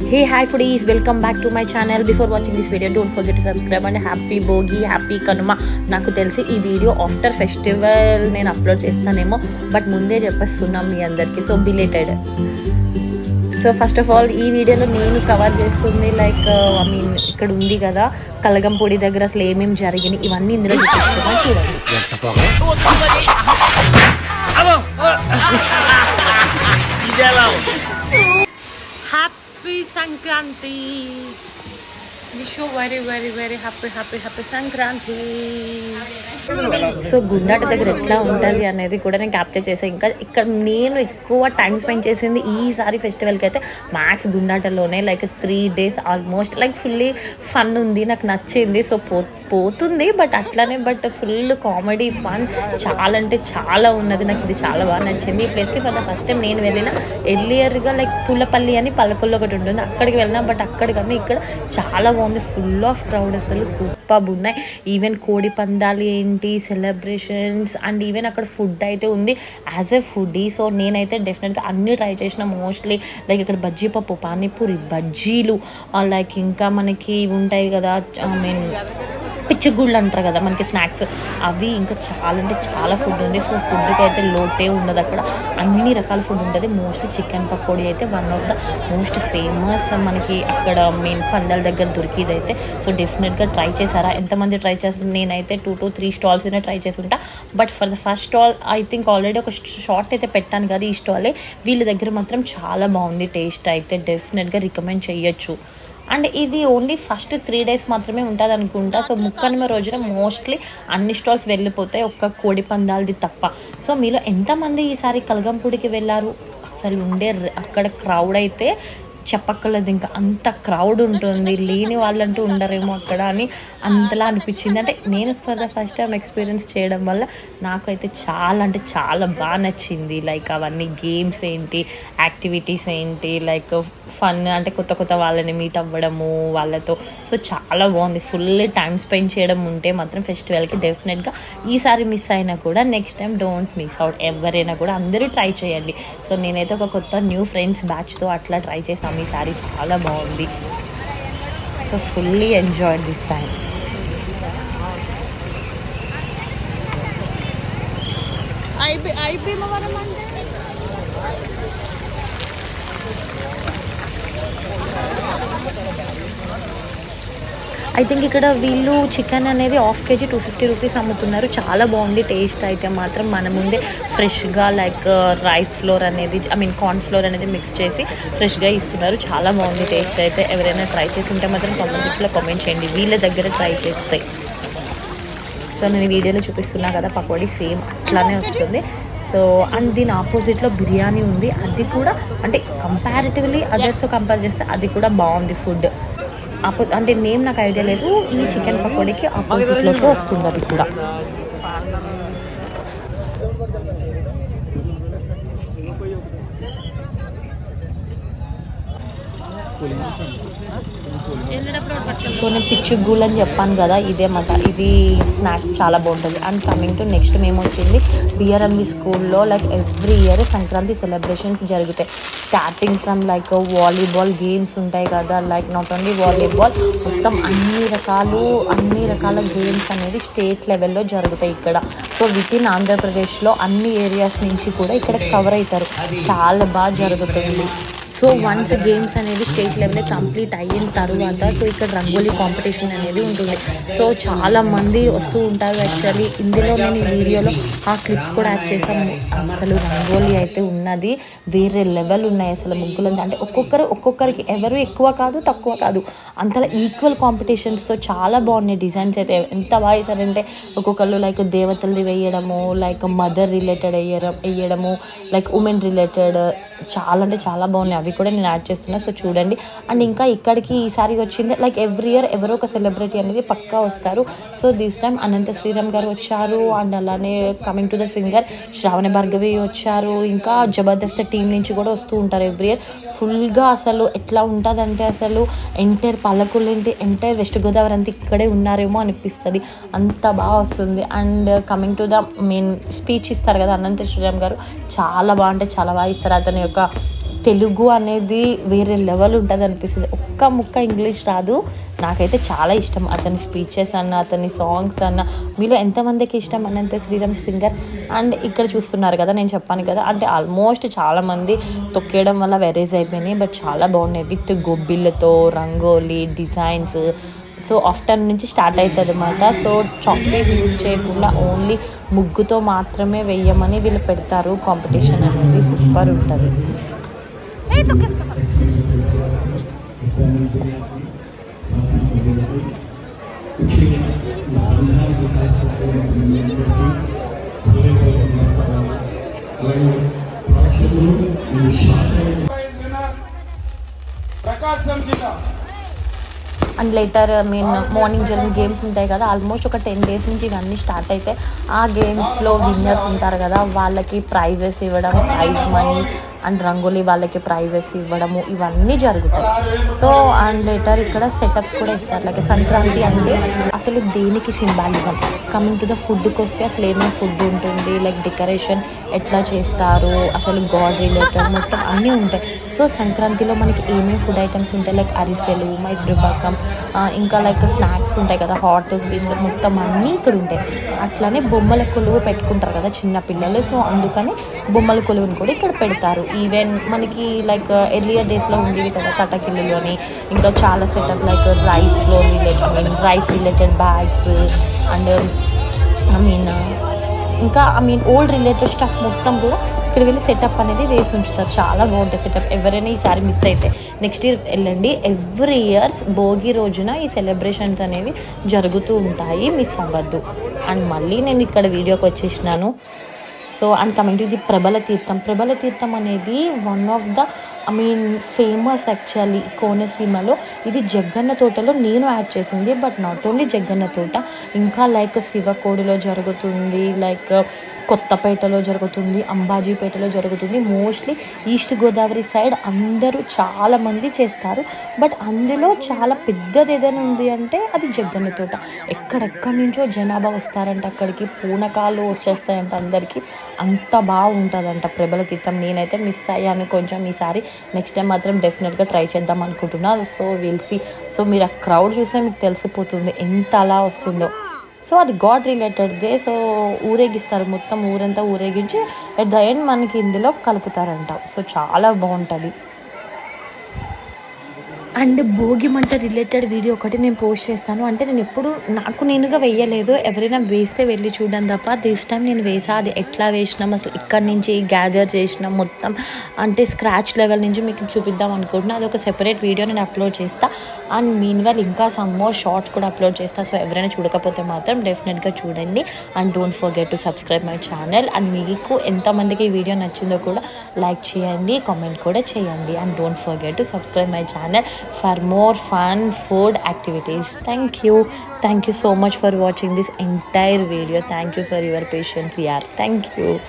Hey hi foodies, welcome back to my channel. Before watching this video, don't forget to subscribe and happy Bhogi happy Kanuma నాకు తెలిసి ఈ video after festival నేను upload చేస్తానేమో but ముందే చెప్పేస్తున్నాం మీ అందరికీ so belated so first of all ఈ వీడియోలో నేను కవర్ చేస్తుంది లైక్ ఐ మీన్ ఇక్కడ ఉంది కదా కలగంపొడి దగ్గర అసలు ఏమేమి జరిగినాయి ఇవన్నీ ఇందులో చూడండి. sancanti wish you very very very happy happy happy Sankranti so గుండాట దగ్గర ఎట్లా ఉంటుంది అనేది కూడా నేను క్యాప్చర్ చేసాను ఇంకా ఇక్కడ నేను ఎక్కువ టైం స్పెండ్ చేసింది ఈసారి ఫెస్టివల్కి అయితే max గుండాటలోనే like three days almost like fully fun ఉంది నాకు నచ్చింది. సో పో పోతుంది బట్ అట్లానే బట్ ఫుల్ కామెడీ ఫన్ చాలా అంటే చాలా ఉన్నది. నాకు ఇది చాలా బాగా నచ్చింది. ఈ ప్లేస్కి ఫర్ ద ఫస్ట్ టైం నేను వెళ్ళిన ఎర్లియర్గా లైక్ పుల్లపల్లి అని పలకొల్లు ఒకటి ఉంటుంది. అక్కడికి వెళ్ళినా బట్ అక్కడికన్నా ఇక్కడ చాలా బాగుంది ఫుల్ ఆఫ్ క్రౌడ్ అసలు. సూపర్ ఉన్నాయి. ఈవెన్ కోడి పందాలు ఏంటి సెలబ్రేషన్స్ అండ్ ఈవెన్ అక్కడ ఫుడ్ అయితే ఉంది. యాజ్ ఎ ఫుడీ సో నేనైతే డెఫినెట్గా అన్నీ ట్రై చేసిన మోస్ట్లీ లైక్ ఇక్కడ బజ్జీ పప్పు పానీపూరి బజ్జీలు uh, లైక్ ఇంకా మనకి ఉంటాయి కదా ఐ మీన్ పిచ్చగుళ్ళు అంటారు కదా మనకి స్నాక్స్. అవి ఇంకా చాలా అంటే చాలా ఫుడ్ ఉంది. సో ఫుడ్కి అయితే లోటే ఉండదు అక్కడ. అన్ని రకాల ఫుడ్ ఉంటుంది. మోస్ట్లీ చికెన్ పకోడీ అయితే one of the most famous మనకి అక్కడ మెయిన్ పందాల దగ్గర దొరికేది అయితే. సో డెఫినెట్గా ట్రై చేశారా? ఎంతమంది ట్రై చేస్తారు? నేనైతే టూ టు త్రీ స్టాల్స్ అయినా ట్రై చేసి ఉంటా. But for the first stall I think already ఒక షార్ట్ అయితే పెట్టాను కదా ఈ స్టాలే. వీళ్ళ దగ్గర మాత్రం చాలా బాగుంది టేస్ట్. అయితే డెఫినెట్గా రికమెండ్ చేయొచ్చు. అండ్ ఇది ఓన్లీ ఫస్ట్ త్రీ డేస్ మాత్రమే ఉంటుంది అనుకుంటా. సో ముక్కనిమ రోజున మోస్ట్లీ అన్ని స్టాల్స్ వెళ్ళిపోతాయి ఒక్క కోడి పందాలది తప్ప. సో మీలో ఎంతమంది ఈసారి కలగంపూడికి వెళ్ళారు? అసలు ఉండే అక్కడ క్రౌడ్ అయితే చెప్పక్కర్లేదు ఇంకా అంత క్రౌడ్ ఉంటుంది లేని వాళ్ళంటూ ఉండరేమో అక్కడ అని అంతలా అనిపించింది. అంటే నేను for the first time experience చేయడం వల్ల నాకైతే చాలా అంటే చాలా బాగా నచ్చింది. లైక్ అవన్నీ గేమ్స్ ఏంటి యాక్టివిటీస్ ఏంటి లైక్ ఫన్ అంటే కొత్త కొత్త వాళ్ళని మీట్ అవ్వడము వాళ్ళతో సో చాలా బాగుంది. ఫుల్ టైం స్పెండ్ చేయడం ఉంటే మాత్రం ఫెస్టివల్కి డెఫినెట్గా ఈసారి మిస్ అయినా కూడా next time don't miss out ఎవరైనా కూడా అందరూ ట్రై చేయండి. సో నేనైతే ఒక కొత్త న్యూ ఫ్రెండ్స్ బ్యాచ్తో అట్లా ట్రై చేసాము ఈసారి చాలా బాగుంది. So fully enjoy this time IP ఐపీ మవరం అంటే? ఐ థింక్ ఇక్కడ వీళ్ళు చికెన్ అనేది half KG two fifty rupees అమ్ముతున్నారు. చాలా బాగుంది టేస్ట్ అయితే మాత్రం. మన ముందే ఫ్రెష్గా లైక్ రైస్ ఫ్లోర్ అనేది ఐ మీన్ కార్న్ ఫ్లోర్ అనేది మిక్స్ చేసి ఫ్రెష్గా ఇస్తున్నారు. చాలా బాగుంది టేస్ట్ అయితే. ఎవరైనా ట్రై చేసి ఉంటే మాత్రం కామెంట్ సెక్షన్లో కామెంట్ చేయండి. వీళ్ళ దగ్గర ట్రై చేస్తే. సో నేను వీడియోలో చూపిస్తున్నా కదా పకోడీ సేమ్ అట్లానే వస్తుంది. సో అండ్ దీని ఆపోజిట్లో బిర్యానీ ఉంది. అది కూడా అంటే కంపారిటివ్లీ అదర్స్తో కంపేర్ చేస్తే అది కూడా బాగుంది ఫుడ్ అంటే నేమ్ నాకు ఐడియా లేదు. ఈ చికెన్ పకోడీకి ఆపోజిట్లోకి వస్తుంది అది కూడా. సో నేను పిచ్చి గూల్ అని చెప్పాను కదా ఇదే మాట. ఇది స్నాక్స్ చాలా బాగుంటుంది. అండ్ కమింగ్ టు నెక్స్ట్ మేము వచ్చింది బిఆర్ఎంబి స్కూల్లో like every year Sankranti celebrations జరుగుతాయి starting from like volleyball games ఉంటాయి కదా లైక్ నాట్ ఓన్లీ వాలీబాల్ మొత్తం అన్ని రకాలు అన్ని రకాల గేమ్స్ అనేది స్టేట్ లెవెల్లో జరుగుతాయి ఇక్కడ. సో విత్ ఇన్ ఆంధ్రప్రదేశ్లో అన్ని ఏరియాస్ నుంచి కూడా ఇక్కడ కవర్ అవుతారు. చాలా బాగా జరుగుతుంది. సో వన్స్ గేమ్స్ అనేది స్టేట్ లెవెల్ కంప్లీట్ అయిన తర్వాత సో ఇక్కడ రంగోలీ కాంపిటీషన్ అనేది ఉంటుంది. సో చాలా మంది వస్తూ ఉంటారు యాక్చువల్లీ ఇందులో నేను ఈ వీడియోలో ఆ క్లిప్స్ కూడా యాడ్ చేసాము అసలు రంగోలీ అయితే ఉన్నది. వేరే లెవెల్ ఉన్నాయి అసలు ముగ్గులు అంటే ఒక్కొక్కరు ఒక్కొక్కరికి ఎవరు ఎక్కువ కాదు తక్కువ కాదు. అంతలా ఈక్వల్ కాంపిటీషన్స్తో చాలా బాగున్నాయి డిజైన్స్ అయితే. ఎంత బాగా వేసారంటే ఒక్కొక్కరు లైక్ దేవతలది వేయడము లైక్ మదర్ రిలేటెడ్ వేయడం వేయడము లైక్ ఉమెన్ రిలేటెడ్ చాలా అంటే చాలా బాగున్నాయి. అవి కూడా నేను యాడ్ చేస్తున్నా. సో చూడండి. అండ్ ఇంకా ఇక్కడికి ఈసారి వచ్చింది. లైక్ ఎవ్రీ ఇయర్ ఎవరో ఒక సెలబ్రిటీ అనేది పక్కా వస్తారు. So this time Anantha Sriram గారు వచ్చారు. అండ్ అలానే coming to the singer Shravana Bhargavi వచ్చారు. ఇంకా జబర్దస్త్ టీం నుంచి కూడా వస్తూ ఉంటారు ఎవ్రీ ఇయర్ ఫుల్గా అసలు ఎట్లా ఉంటుందంటే అసలు ఎంటైర్ పల్లకులు ఏంటి ఎంటైర్ వెస్ట్ గోదావరి అంతా ఇక్కడే ఉన్నారేమో అనిపిస్తుంది. అంత బాగా వస్తుంది. And coming to the main speech ఇస్తారు కదా అనంత శ్రీరామ్ గారు. చాలా బాగుంటే చాలా బాగా ఇస్తారు. అతని యొక్క తెలుగు అనేది వేరే లెవెల్ ఉంటుంది అనిపిస్తుంది. ఒక్క ముక్క ఇంగ్లీష్ రాదు. నాకైతే చాలా ఇష్టం. అతని స్పీచెస్ అన్న అతని సాంగ్స్ అన్న మీలో ఎంతమందికి ఇష్టం అన్నంత శ్రీరామ్ సింగర్? అండ్ ఇక్కడ చూస్తున్నారు కదా నేను చెప్పాను కదా అంటే ఆల్మోస్ట్ చాలామంది తొక్కేయడం వల్ల వెరైజ్ అయిపోయినాయి బట్ చాలా బాగున్నాయి. విత్ గొబ్బిళ్ళతో రంగోలీ డిజైన్స్. సో ఆఫ్టర్నూన్ నుంచి స్టార్ట్ అవుతుంది అనమాట సో చాక్పీస్ యూస్ చేయకుండా ఓన్లీ ముగ్గుతో మాత్రమే వేయమని వీళ్ళు పెడతారు. కాంపిటీషన్ అనేది సూపర్ ఉంటుంది. ఏ తొక్కిస్తున్నా prize and later mean morning జరిగిన గేమ్స్ ఉంటాయి కదా ఆల్మోస్ట్ ఒక టెన్ డేస్ నుంచి ఇవన్నీ స్టార్ట్ అయితే ఆ గేమ్స్లో విన్నర్స్ ఉంటారు కదా వాళ్ళకి ప్రైజెస్ ఇవ్వడం ప్రైజ్ మనీ అండ్ రంగోలీ వాళ్ళకి ప్రైజెస్ ఇవ్వడము ఇవన్నీ జరుగుతాయి. సో అండ్ లేటర్ ఇక్కడ సెటప్స్ కూడా ఇస్తారు. లైక్ సంక్రాంతి అంటే అసలు దేనికి సింబాలిజం? కమింగ్ టు ద ఫుడ్కి వస్తే అసలు ఏమేమి ఫుడ్ ఉంటుంది? లైక్ డెకరేషన్ ఎట్లా చేస్తారు? అసలు గాడ్ రిలేటెడ్ మొత్తం అన్నీ ఉంటాయి. సో సంక్రాంతిలో మనకి ఏమేమి ఫుడ్ ఐటమ్స్ ఉంటాయి? లైక్ అరిసెలు మైసూరుపాకం ఆ, ఇంకా లైక్ స్నాక్స్ ఉంటాయి కదా హాట్ స్వీట్స్ మొత్తం అన్నీ ఇక్కడ ఉంటాయి. అట్లానే బొమ్మల కొలువు పెట్టుకుంటారు కదా చిన్న పిల్లలు. సో అందుకని బొమ్మల కొలువుని కూడా ఇక్కడ పెడతారు. ఈవెన్ మనకి లైక్ ఎర్లియర్ డేస్లో ఉండేవి కదా తటకిల్లులు అని. ఇంకా చాలా setup like rice flour related mean rice related bags and I mean ఇంకా I mean old related stuff మొత్తం కూడా ఇక్కడ వెళ్ళి సెటప్ అనేది వేసి ఉంచుతారు. చాలా బాగుంటుంది సెటప్ ఎవరైనా ఈసారి మిస్ అయితే నెక్స్ట్ ఇయర్ వెళ్ళండి. ఎవ్రీ ఇయర్స్ భోగి రోజున ఈ సెలబ్రేషన్స్ అనేవి జరుగుతూ ఉంటాయి. మిస్ అవ్వద్దు. అండ్ మళ్ళీ నేను ఇక్కడ వీడియోకి వచ్చేసినాను. So and coming to the Prabhala Theertham Prabhala Theertham అనేది one of the I mean famous actually కోనసీమలో ఇది జగ్గన్న తోటలో నేను యాడ్ చేసింది బట్ నాట్ ఓన్లీ జగ్గన్న తోట ఇంకా లైక్ శివకోడిలో జరుగుతుంది లైక్ కొత్తపేటలో జరుగుతుంది అంబాజీపేటలో జరుగుతుంది. మోస్ట్లీ ఈస్ట్ గోదావరి సైడ్ అందరూ చాలామంది చేస్తారు. బట్ అందులో చాలా పెద్దది ఏదైనా ఉంది అంటే అది జగ్గన్న తోట. ఎక్కడెక్కడి నుంచో జనాభా వస్తారంట అక్కడికి పూనకాలు వచ్చేస్తాయంట అందరికీ. అంత బాగుంటుందంట ప్రబల తీర్థం. నేనైతే మిస్ అయ్యాను కొంచెం ఈసారి. నెక్స్ట్ టైం మాత్రం డెఫినెట్గా ట్రై చేద్దాం అనుకుంటున్నా. సో విల్సి సో మీరు ఆ క్రౌడ్ చూస్తే మీకు తెలిసిపోతుంది ఎంత అలా వస్తుందో. సో అది గాడ్ రిలేటెడ్దే. సో ఊరేగిస్తారు మొత్తం ఊరంతా ఊరేగించి ఎట్ ద ఎండ్ మనకి ఇందులో కలుపుతారంట. సో చాలా బాగుంటుంది. అండ్ భోగి మంట రిలేటెడ్ వీడియో ఒకటి నేను పోస్ట్ చేస్తాను. అంటే నేను ఎప్పుడు నాకు నేనుగా వేయలేదు. ఎవరైనా వేస్తే వెళ్ళి చూడడం తప్ప దిస్ టైం నేను వేసా. అది ఎట్లా వేసినాం? అసలు ఇక్కడ నుంచి గ్యాదర్ చేసినాం మొత్తం. అంటే స్క్రాచ్ లెవెల్ నుంచి మీకు చూపిద్దాం అనుకుంటున్నా. అది ఒక సెపరేట్ వీడియో నేను అప్లోడ్ చేస్తా. అండ్ మీన్ ఇంకా సమ్ మోర్ షార్ట్స్ కూడా అప్లోడ్ చేస్తా. సో ఎవరైనా చూడకపోతే మాత్రం డెఫినెట్గా చూడండి. And don't forget to subscribe my channel and మీకు ఎంతమందికి ఈ వీడియో నచ్చిందో కూడా లైక్ చేయండి. కామెంట్ కూడా చేయండి. And don't forget to subscribe my channel for more fun food activities. Thank you. Thank you so much for watching this entire video. Thank you for your patience yeah thank you.